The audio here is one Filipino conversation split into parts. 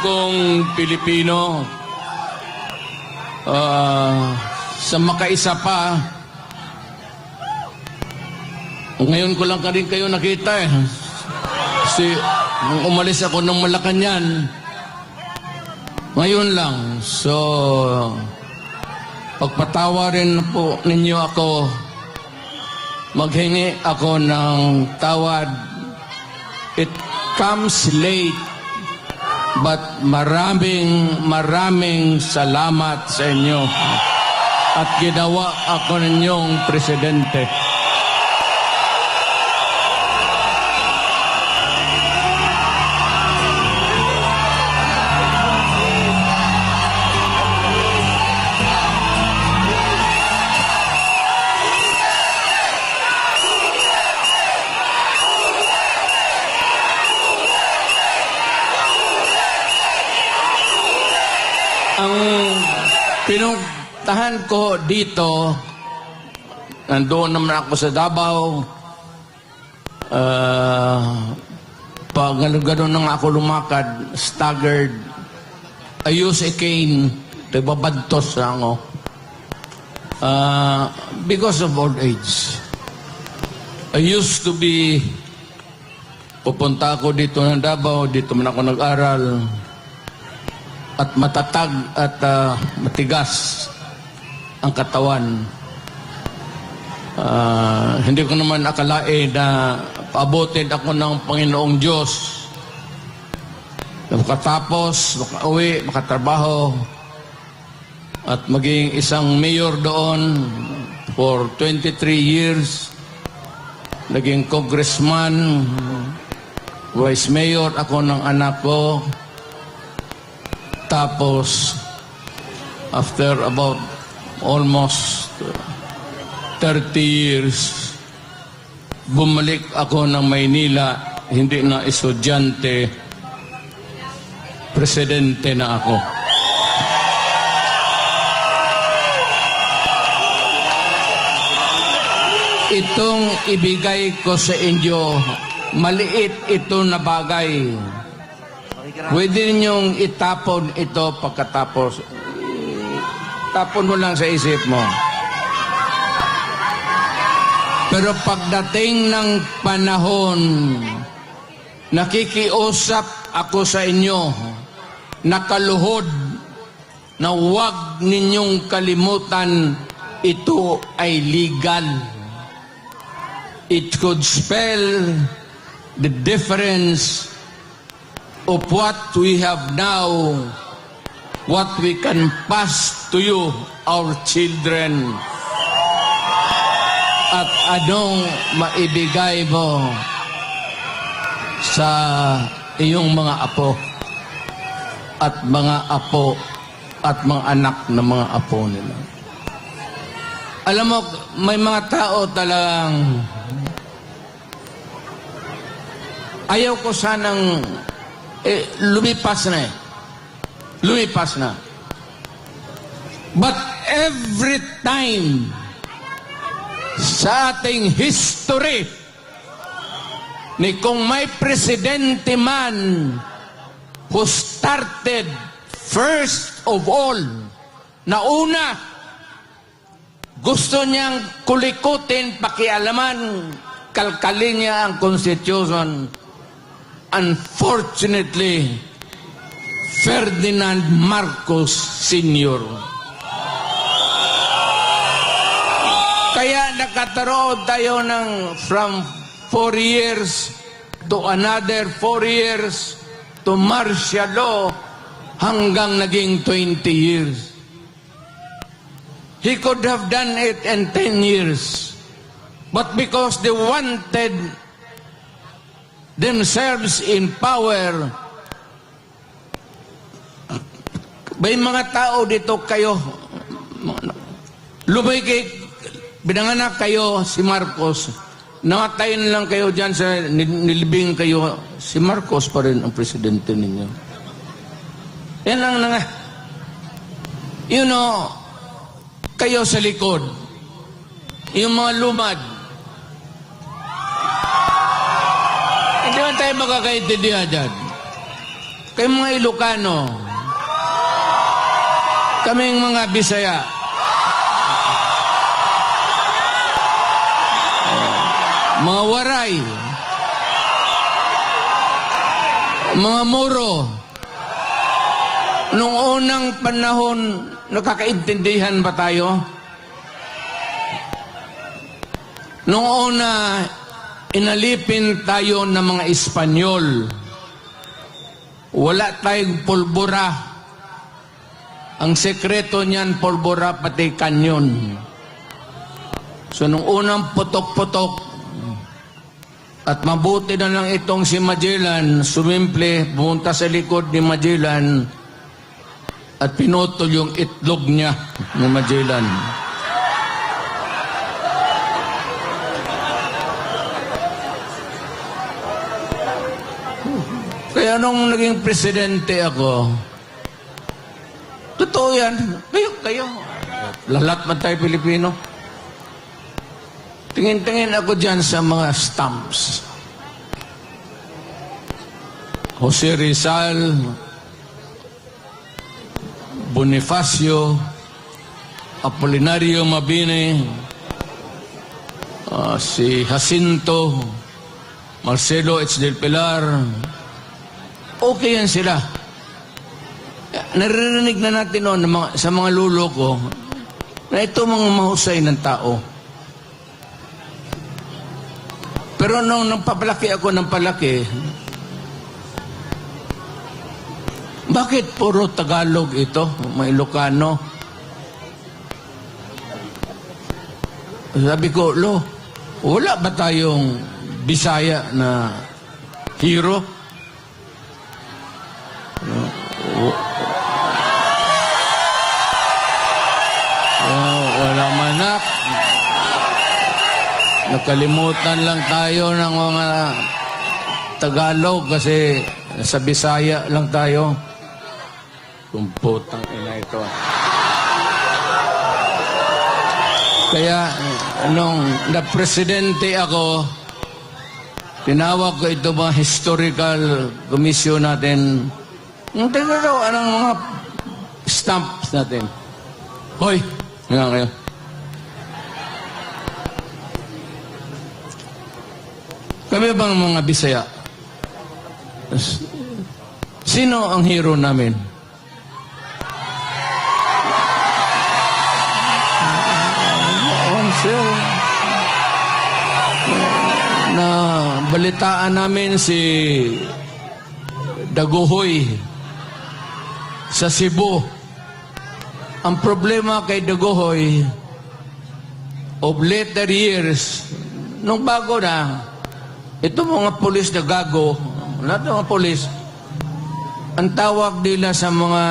kong Pilipino, ah, sa makaisa pa, ngayon ko lang ka rin kayo nakita eh. Si, nung umalis ako ng Malacanang, ngayon lang. So, pagpatawarin po ninyo ako, maghingi ako ng tawad. It comes late, but maraming maraming salamat sa inyo. At ginawa ako ninyong presidente. Ko dito, nandoon naman ako sa Davao, ah, pag gano'n nang ako lumakad, staggered, I use a cane, nagbabadtos na ako. Ah, because of old age. I used to be, pupunta ako dito ng Davao, dito man ako nag-aral, at matatag at ah, matigas ang katawan. Ah, hindi ko naman akalain na paabotin ako ng Panginoong Diyos. Makatapos, makauwi, makatrabaho, at maging isang mayor doon for 23 years. Naging congressman, vice mayor ako ng anak ko, tapos, after about almost 30 years, bumalik ako ng Maynila, hindi na estudyante, presidente na ako. Itong ibigay ko sa inyo, maliit ito na bagay. Pwede ninyong itapon ito pagkatapos. Tapon mo lang sa isip mo. Pero pagdating ng panahon, nakikiusap ako sa inyo, nakaluhod, na huwag ninyong kalimutan, ito ay legal. It could spell the difference of what we have now, what we can pass to you, our children, at anong maibigay mo sa iyong mga apo at mga apo at mga anak ng mga apo nila. Alam mo, may mga tao talagang ayaw ko sanang eh, lumipas na eh. Lumipas na. But every time sa ating history ni kung may presidente man who started first of all na una gusto niyang kulikutin, pakialaman, kalkalin niya ang Constitution. Unfortunately, Ferdinand Marcos Sr. Kaya nakataroon tayo ng from four years to another four years to martial law hanggang naging 20 years. He could have done it in 10 years. But because they wanted themselves in power, may mga tao dito kayo, lumigay, binanganak kayo si Marcos, namatay na lang kayo dyan sa nil- nilibing kayo, si Marcos pa rin ang presidente ninyo. Yan lang na nga. You know, kayo sa likod, yung mga lumad, hindi man tayo makakaintindihan dyan. Kay mga Ilocano, kaming mga Bisaya, mga Waray, mga Moro, nung unang panahon, nakakaintindihan ba tayo? Nung una, inalipin tayo ng mga Espanyol. Wala tayong pulbura. Ang sekreto niyan, pulbura pati kanyon. So, nung unang putok-putok, at mabuti na lang itong si Magellan, sumimple, pumunta sa likod ni Magellan, at pinutol yung itlog niya ni Magellan. Kaya nung naging presidente ako, totoo yan. Kayo, kayo. Lahat man tayo Pilipino. Tingin-tingin ako dyan sa mga stamps. Jose Rizal, Bonifacio, Apolinario Mabini, ah, si Jacinto, Marcelo H. del Pilar, okay yan sila. Naririnig na natin noon mga- sa mga lulo ko na ito mga mahusay ng tao. Pero nung nang papalaki ako ng palaki, bakit puro Tagalog ito, mga Ilocano? Sabi ko, lo, wala ba tayong Bisaya na hero? Oh, wala manak. Nakalimutan lang tayo ng mga Tagalog kasi sa Bisaya lang tayo. Kumputang ina ito. Kaya nung na-presidente ako, tinawag ko ito mga historical commission natin. Yung tingnan daw, anong mga stamps natin. Hoy! Nga kayo. Kami bang mga Bisaya? Sino ang hero namin? Na balitaan namin si Daguhoy sa Cebu. Ang problema kay Daguhoy, of later years, nung bago na, ito mga polis na gago, lahat ng mga polis, ang tawag nila sa mga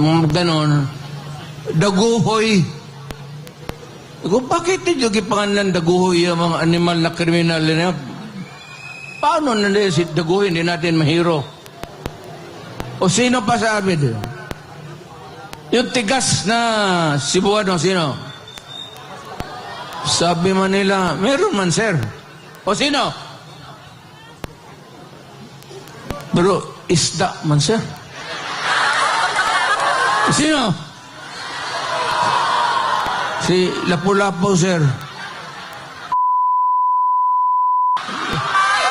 mga ganon, daguhoy. Kung bakit ninyo gipangalan daguhoy ang mga animal na kriminal na Paano nila si daguhoy hindi natin mahiro? O sino pa sa amin? Yung tigas na Cebuano, sino? Sabi man nila, meron man, sir. O sino? Pero isda man, sir. Sino? Si Lapu-Lapu, sir.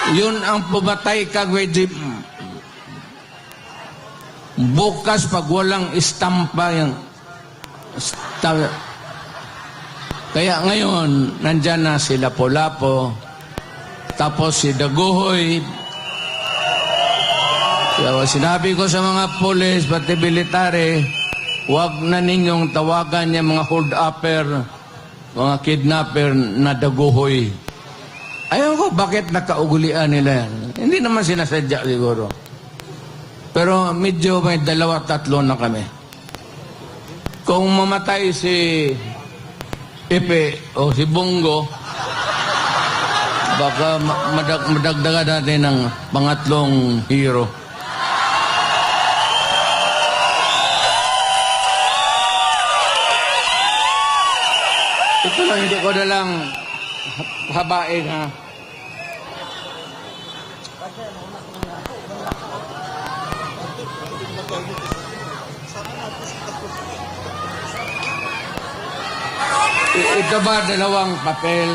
Yun ang pumatay kagway jeep. Bukas pag walang istampa yung sta- kaya ngayon, nandyan na si Lapu-Lapu, tapos si Daguhoy. Kaya sinabi ko sa mga polis, pati military, huwag na ninyong tawagan yung mga hold-upper, mga kidnapper na Daguhoy. Ayaw ko, bakit nakaugulian nila yan? Hindi naman sinasadya siguro. Pero medyo may dalawa, tatlo na kami. Kung mamatay si Pepe o si Bongo, baka ma- madag madagdagan natin ng pangatlong hero. Ito lang, hindi ko na lang habain ha. I- Ito ba dalawang papel?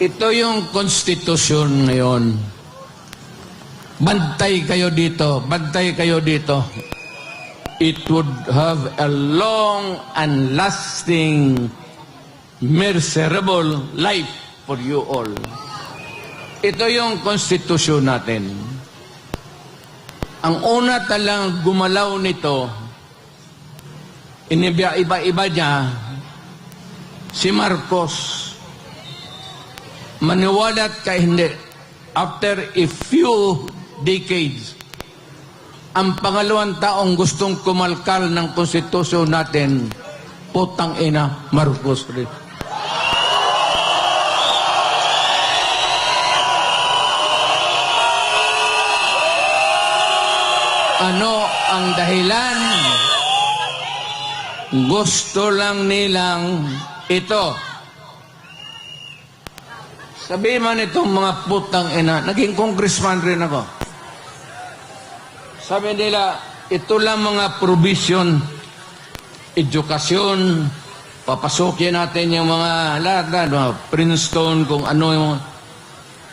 Ito yung konstitusyon ngayon. Bantay kayo dito. Bantay kayo dito. It would have a long and lasting, miserable life for you all. Ito yung konstitusyon natin. Ang una talang gumalaw nito, iniba iba-iba niya, si Marcos. Maniwalat ka hindi. After a few decades, ang pangalawang taong gustong kumalkal ng konstitusyon natin, putang ina, Marcos rin. Ano ang dahilan? Gusto lang nilang ito. Sabi man itong mga putang ina, naging congressman rin ako. Sabi nila, ito lang mga provision, edukasyon, papasukin natin yung mga lahat na, mga Princeton, kung ano yung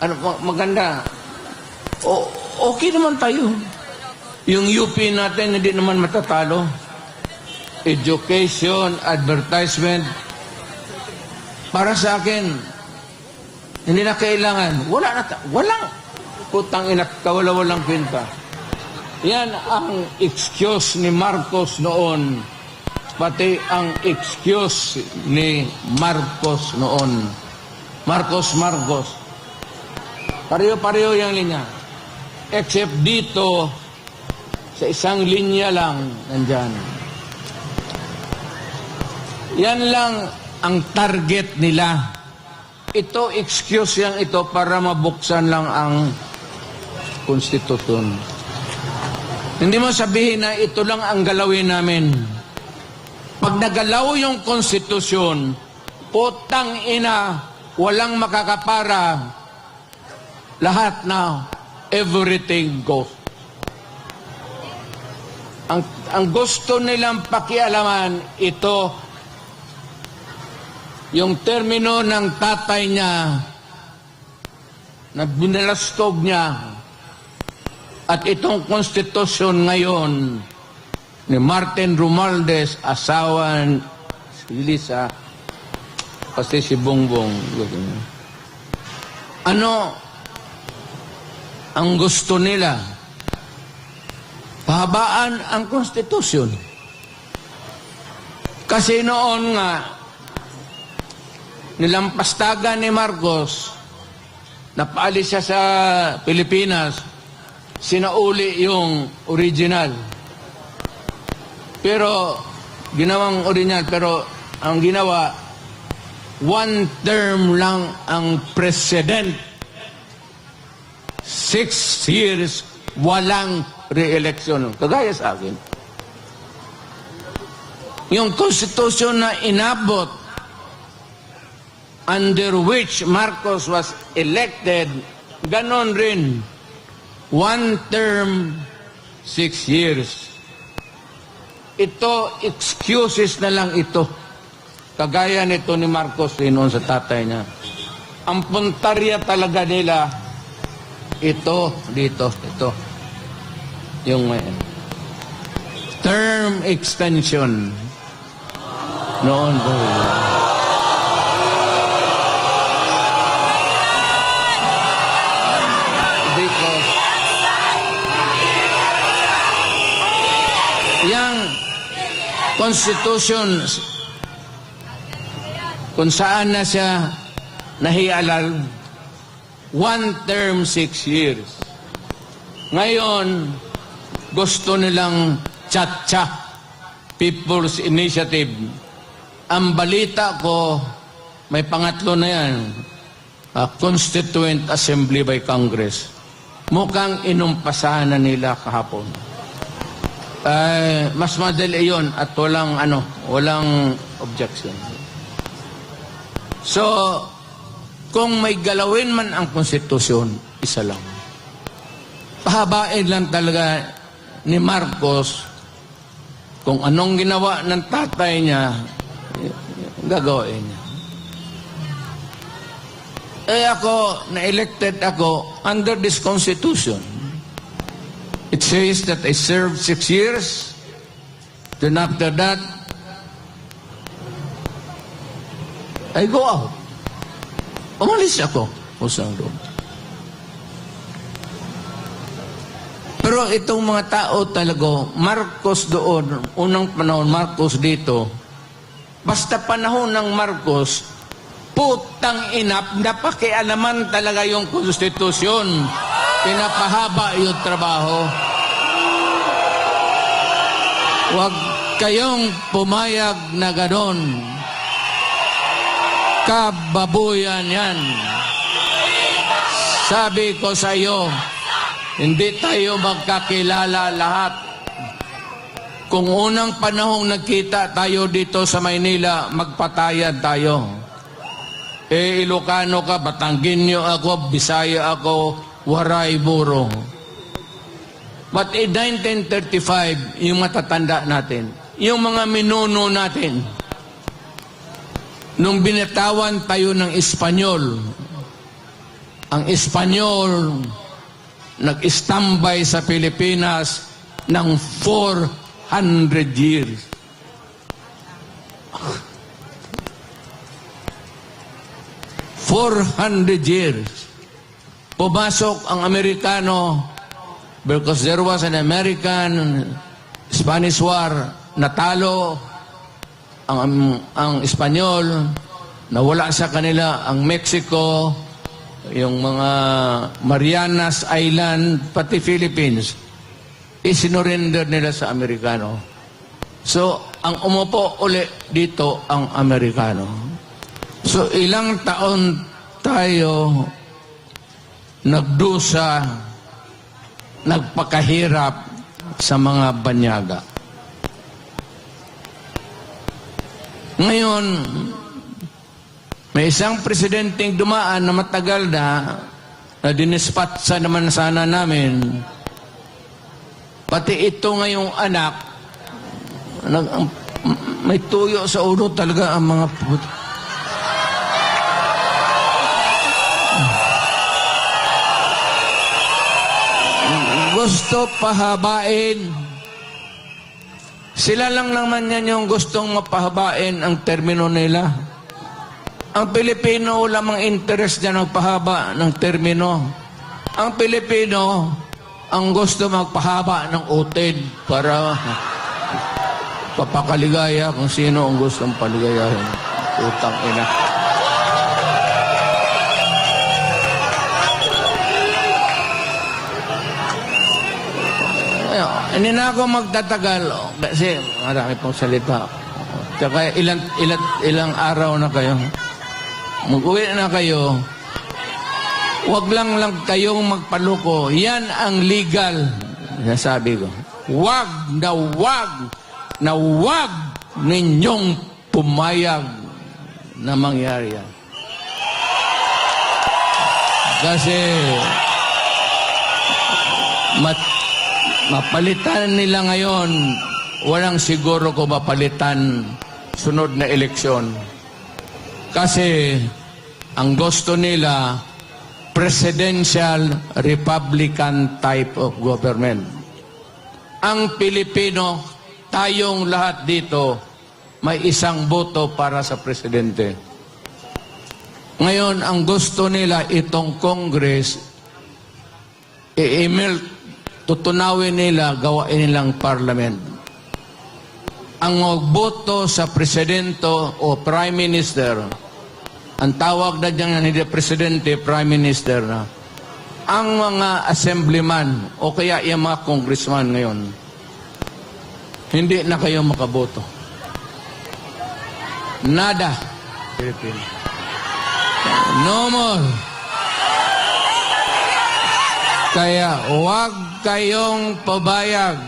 ano, ma- maganda. O, okay naman tayo. Yung UP natin, hindi naman matatalo. Education, advertisement. Para sa akin, hindi na kailangan. Wala na, walang putang ina, kawala-walang kwenta. Yan ang excuse ni Marcos noon. Pati ang excuse ni Marcos noon. Marcos Marcos. Pareho-pareho yung linya. Except dito, sa isang linya lang, nandyan. Yan lang ang target nila. Ito, excuse yang ito para mabuksan lang ang konstitusyon. Hindi mo sabihin na ito lang ang galawin namin. Pag nagalaw yung konstitusyon, putang ina, walang makakapara, lahat na, everything goes. Ang, ang gusto nilang pakialaman, ito, yung termino ng tatay niya, na binalastog niya, at itong konstitusyon ngayon ni Martin Romualdez, asawa si Lisa, pati si Bongbong. Ano ang gusto nila? Pahabaan ang konstitusyon. Kasi noon nga, nilampastagan ni Marcos, napaalis siya sa Pilipinas, sinauli yung original. Pero, ginawang original, pero ang ginawa, one term lang ang president. Six years, walang re-election. Kagaya sa akin. Yung konstitusyon na inabot under which Marcos was elected, ganon rin. One term, six years. Ito, excuses na lang ito. Kagaya nito ni Marcos rin noon sa tatay niya. Ang puntarya talaga nila, ito, dito, ito. Yung may term extension. Noon po. Constitution kung saan na siya nahialal one term six years. Ngayon, gusto nilang tsa People's Initiative. Ang balita ko, may pangatlo na yan, ah, Constituent Assembly by Congress. Mukhang inumpasahan na nila kahapon. Eh, mas madali yon at walang ano, walang objection. So, kung may galawin man ang konstitusyon, isa lang. Pahabain lang talaga ni Marcos kung anong ginawa ng tatay niya, gagawin niya. Eh ako, na-elected ako under this constitution. It says that I served six years. Then after that, I go out. Umalis ako. Usang doon. Pero itong mga tao talaga, Marcos doon, unang panahon, Marcos dito, basta panahon ng Marcos, putang inap, napakialaman talaga yung konstitusyon. Pinapahaba yung trabaho. Huwag kayong pumayag na ganon. Kababuyan yan. Sabi ko sa iyo, hindi tayo magkakilala lahat. Kung unang panahong nagkita tayo dito sa Maynila, magpatayan tayo. Eh, Ilocano ka, Batangginyo ako, Bisaya ako, Waray Buro. But in 1935, yung matatanda natin, yung mga minuno natin, nung binatawan tayo ng Espanyol, ang Espanyol nag-standby sa Pilipinas ng 400 years. Four hundred years. Pumasok ang Amerikano because there was an American Spanish War, natalo ang ang Espanyol, nawala sa kanila ang Mexico, yung mga Marianas Island, pati Philippines, isinurrender nila sa Amerikano. So, ang umupo uli dito ang Amerikano. So, ilang taon tayo nagdusa, nagpakahirap sa mga banyaga. Ngayon, may isang presidenteng dumaan na matagal na, na dinispatsa naman sana namin. Pati ito ngayong anak, nag, may tuyo sa ulo talaga ang mga put. Gusto pahabain. Sila lang naman yan yung gustong mapahabain ang termino nila. Ang Pilipino lamang interest niya magpahaba ng termino. Ang Pilipino ang gusto magpahaba ng utid para papakaligaya kung sino ang gustong paligayahin. Utang ina. Hindi na ako magtatagal oh, kasi marami pong salita. Tsaka ilang, ilang, ilang araw na kayo. Mag-uwi na kayo. Huwag lang lang kayong magpaluko. Yan ang legal. Nasabi ko. Huwag na huwag na huwag ninyong pumayag na mangyari yan. Kasi mat, mapalitan nila ngayon, walang siguro ko mapalitan sunod na eleksyon. Kasi ang gusto nila, presidential republican type of government. Ang Pilipino, tayong lahat dito, may isang boto para sa presidente. Ngayon, ang gusto nila itong Congress, i-email, tutunawin nila, gawain nilang parliament. Ang magboto sa presidente o prime minister, ang tawag na dyan hindi presidente, prime minister na, ang mga assemblyman o kaya yung mga congressman ngayon, hindi na kayo makaboto. Nada. Philippines. No more. Kaya huwag kayong pabayag.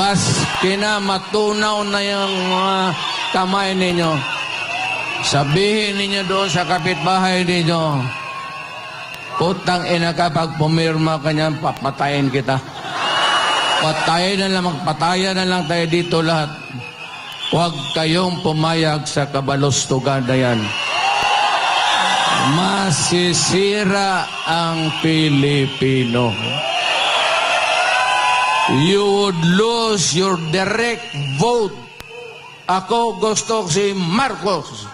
Bas kinamatunaw na yung mga kamay ninyo. Sabihin ninyo doon sa kapitbahay ninyo, Putang ina ka, pag pumirma ka niyan, papatayin kita. Patayin na lang, magpatayan na lang tayo dito lahat. Huwag kayong pumayag sa kabalostugan na yan. Masisira ang Pilipino. You would lose your direct vote. Ako gusto ko si Marcos.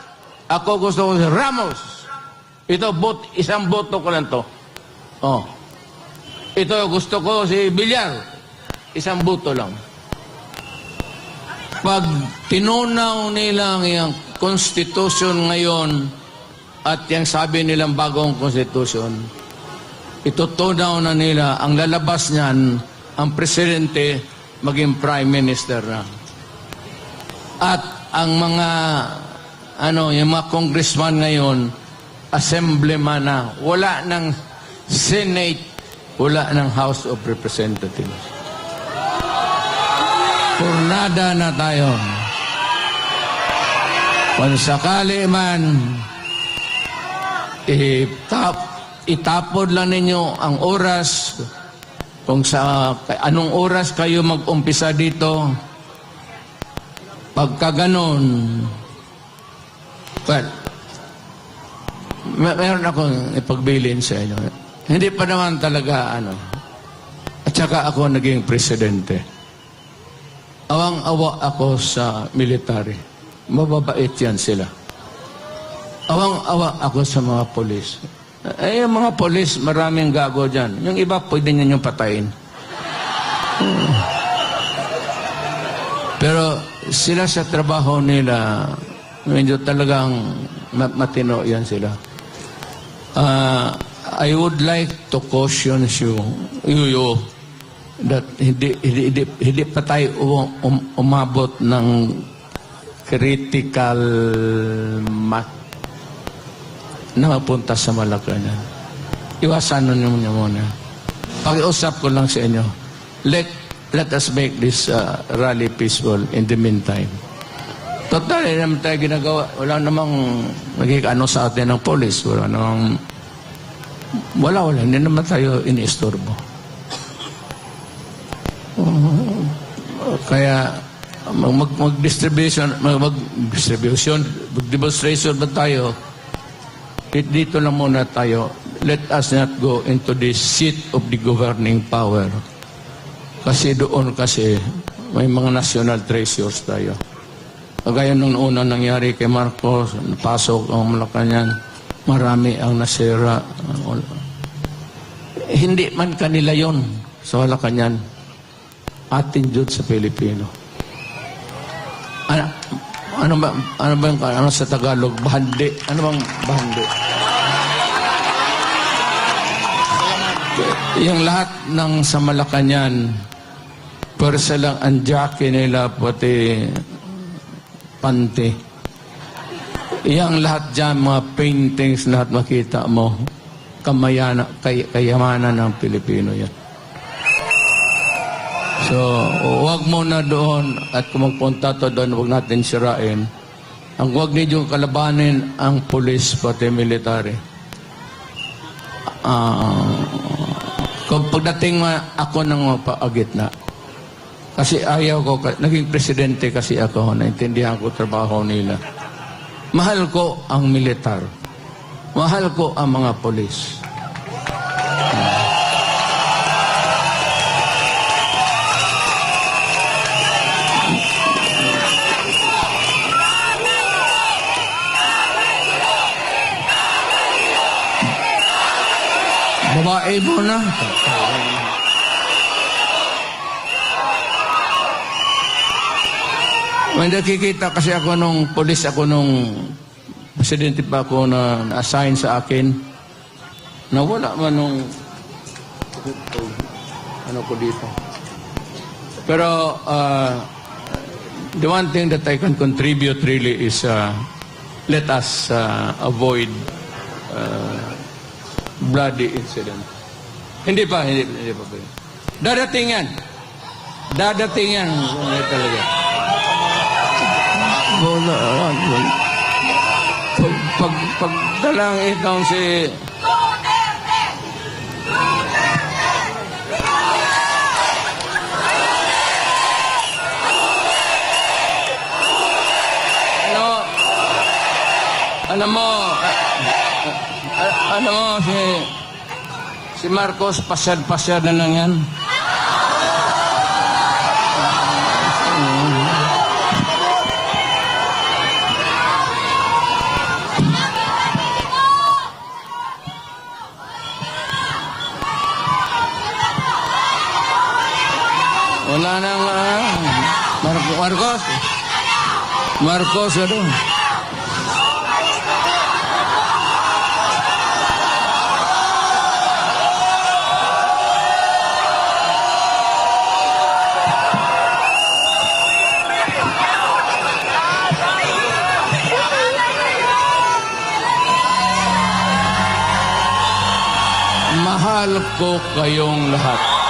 Ako gusto ko si Ramos. Ito, bot, isang boto ko lang to. Oh. Ito, gusto ko si Villar. Isang boto lang. Pag tinunaw nila ang konstitusyon ngayon at yung sabi nilang bagong konstitusyon, itutunaw na nila ang lalabas niyan ang presidente maging prime minister na. At ang mga ano, yung mga congressman ngayon, assemblyman na, wala ng Senate, wala ng House of Representatives. Purnada na tayo. Kung sakali man, itap, itapon lang ninyo ang oras kung sa anong oras kayo mag-umpisa dito. Pagka ganon, well, may, meron akong ipagbilin sa inyo. Hindi pa naman talaga ano. At saka ako naging presidente. Awang-awa ako sa military. Mababait yan sila. Awang-awa ako sa mga polis. Eh, mga polis, maraming gago dyan. Yung iba, pwede niyo yung patayin. Pero sila sa trabaho nila, medyo talagang ma- matino yan sila. Uh, I would like to caution you, you, you that hindi, hindi, hindi, pa tayo um, um- umabot ng critical mat na mapunta sa Malacanang. Iwasan na niyo muna. Pakiusap ko lang sa inyo. Let, let us make this uh, rally peaceful in the meantime. Total, hindi naman tayo ginagawa. Wala namang nagkikano sa atin ng polis. Wala namang... Wala, wala. Hindi naman tayo iniistorbo. Uh, kaya mag, mag, mag-distribution, mag, mag-distribution, mag-demonstration ba tayo? It, dito lang muna tayo. Let us not go into the seat of the governing power. Kasi doon kasi may mga national treasures tayo. Kagaya nung una nangyari kay Marcos, napasok ang Malacanang, marami ang nasira. Hindi man kanila yon sa Malacanang. Atin Diyod sa Pilipino. Ano, ba, ano ba yung, ano sa Tagalog? Bahandi. Ano bang bahandi? Yung lahat ng sa Malacanang, pwersa lang ang jockey nila, pati pante. Yang lahat dyan, mga paintings, lahat makita mo, kamayana, kay, kayamanan ng Pilipino yan. So, huwag mo na doon at kung magpunta to doon, huwag natin sirain. Ang huwag ninyo kalabanin ang pulis pati military. Ah, kung pagdating ma, ako ng paagit na, kasi ayaw ko, naging presidente kasi ako, naintindihan ko trabaho nila. Mahal ko ang militar. Mahal ko ang mga polis. Babae mo na. May nakikita kasi ako nung polis ako nung presidente pa ako na na-assign sa akin na wala man nung ano ko dito. Pero uh, the one thing that I can contribute really is uh, let us uh, avoid uh, bloody incident. Hindi pa, hindi, hindi pa. Dadating yan. Dadating yan. Hindi talaga. Wala, wala. pag, pagdalang itong si... Ano, alam mo, a- a- alam mo, si, si Marcos, pasyad-pasyad na lang yan. Wala nang, Mar- Marcos. Marcos, ano? Mahal ko kayong lahat.